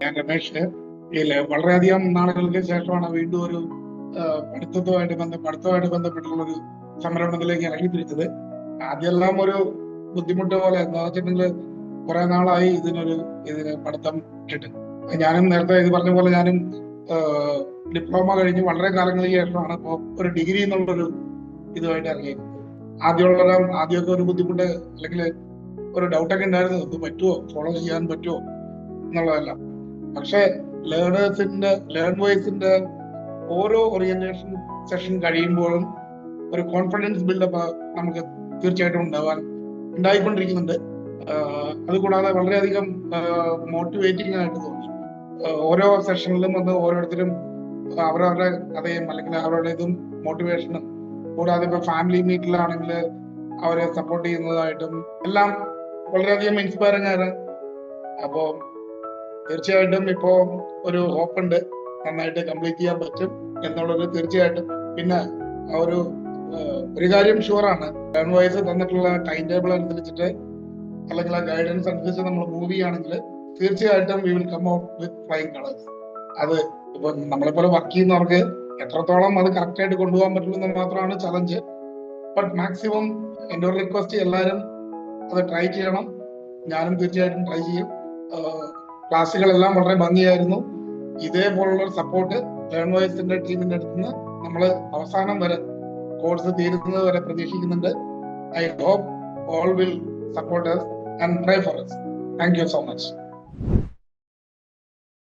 ഞാൻ രമേഷ് ഇതിൽ വളരെയധികം നാളുകൾക്ക് ശേഷമാണ് വീണ്ടും ഒരു പഠിത്തവുമായിട്ട് ബന്ധ പഠിത്തവുമായിട്ട് ബന്ധപ്പെട്ടുള്ള ഒരു സംരംഭത്തിലേക്ക് ഇറങ്ങി തിരിച്ചത് ആദ്യമെല്ലാം ഒരു ബുദ്ധിമുട്ട് പോലെ എന്താ വെച്ചിട്ടുണ്ടെങ്കിൽ കുറെ നാളായി ഇതിനൊരു ഇതിന് പഠിത്തം ഇട്ടിട്ട്. ഞാനും നേരത്തെ ഇത് പറഞ്ഞ പോലെ ഞാനും ഡിപ്ലോമ കഴിഞ്ഞ് വളരെ കാലങ്ങൾക്ക് ശേഷമാണ് ഇപ്പോൾ ഒരു ഡിഗ്രി എന്നുള്ളൊരു ഇതുമായിട്ട് ഇറങ്ങിയത് ആദ്യമുള്ള ആദ്യമൊക്കെ ഒരു ബുദ്ധിമുട്ട് അല്ലെങ്കിൽ ഒരു ഡൗട്ടൊക്കെ ഉണ്ടായിരുന്നു ഇത് പറ്റുമോ ഫോളോ ചെയ്യാൻ പറ്റുമോ എന്നുള്ളതല്ല. പക്ഷെ ലേണേഴ്സിന്റെ ലേൺ വൈസിന്റെ ഓരോ ഓറിയന്റേഷൻ സെഷൻ കഴിയുമ്പോഴും ഒരു കോൺഫിഡൻസ് ബിൽഡപ്പ് നമുക്ക് തീർച്ചയായിട്ടും ഉണ്ടാവാൻ ഉണ്ടായിക്കൊണ്ടിരിക്കുന്നുണ്ട്. അതുകൂടാതെ വളരെയധികം മോട്ടിവേറ്റിംഗ് ആയിട്ട് തോന്നി. ഓരോ സെഷനിലും വന്ന് ഓരോരുത്തരും അവരവരുടെ കഥയും അല്ലെങ്കിൽ അവരുടെ ഇതും മോട്ടിവേഷനും കൂടാതെ ഇപ്പൊ ഫാമിലി മീറ്റിലാണെങ്കിൽ അവരെ സപ്പോർട്ട് ചെയ്യുന്നതായിട്ടും എല്ലാം വളരെയധികം ഇൻസ്പയറിംഗ് ആണ്. അപ്പോ തീർച്ചയായിട്ടും ഇപ്പോ ഒരു ഹോപ്പ് ഉണ്ട് നന്നായിട്ട് കംപ്ലീറ്റ് ചെയ്യാൻ പറ്റും എന്നുള്ളത് തീർച്ചയായിട്ടും. പിന്നെ ആ ഒരു ഒരു കാര്യം ഷുവറാണ് ടേൺ വൈസ് തന്നിട്ടുള്ള ടൈം ടേബിൾ അനുസരിച്ചിട്ട് അല്ലെങ്കിൽ ആ ഗൈഡൻസ് അനുസരിച്ച് നമ്മൾ മൂവ് ചെയ്യുകയാണെങ്കിൽ തീർച്ചയായിട്ടും we will come out with flying colours അത് ഇപ്പൊ നമ്മളെപ്പോലെ വർക്ക് ചെയ്യുന്നവർക്ക് എത്രത്തോളം അത് കറക്റ്റ് ആയിട്ട് കൊണ്ടുപോകാൻ പറ്റുമെന്ന് മാത്രമാണ് ചലഞ്ച് ബട്ട് മാക്സിമം എന്റെ ഒരു റിക്വസ്റ്റ് എല്ലാവരും അത് ട്രൈ ചെയ്യണം. ഞാനും തീർച്ചയായിട്ടും ട്രൈ ചെയ്യും. ക്ലാസ്സുകളെല്ലാം വളരെ ഭംഗിയായിരുന്നു. ഇതേപോലുള്ള സപ്പോർട്ട് ടേൺ ടീമിന്റെ അടുത്ത് നിന്ന് നമ്മൾ അവസാനം വരെ കോഴ്സ് തീരുന്നത് വരെ പ്രതീക്ഷിക്കുന്നുണ്ട്. I hope all will support us try for us. Thank you so much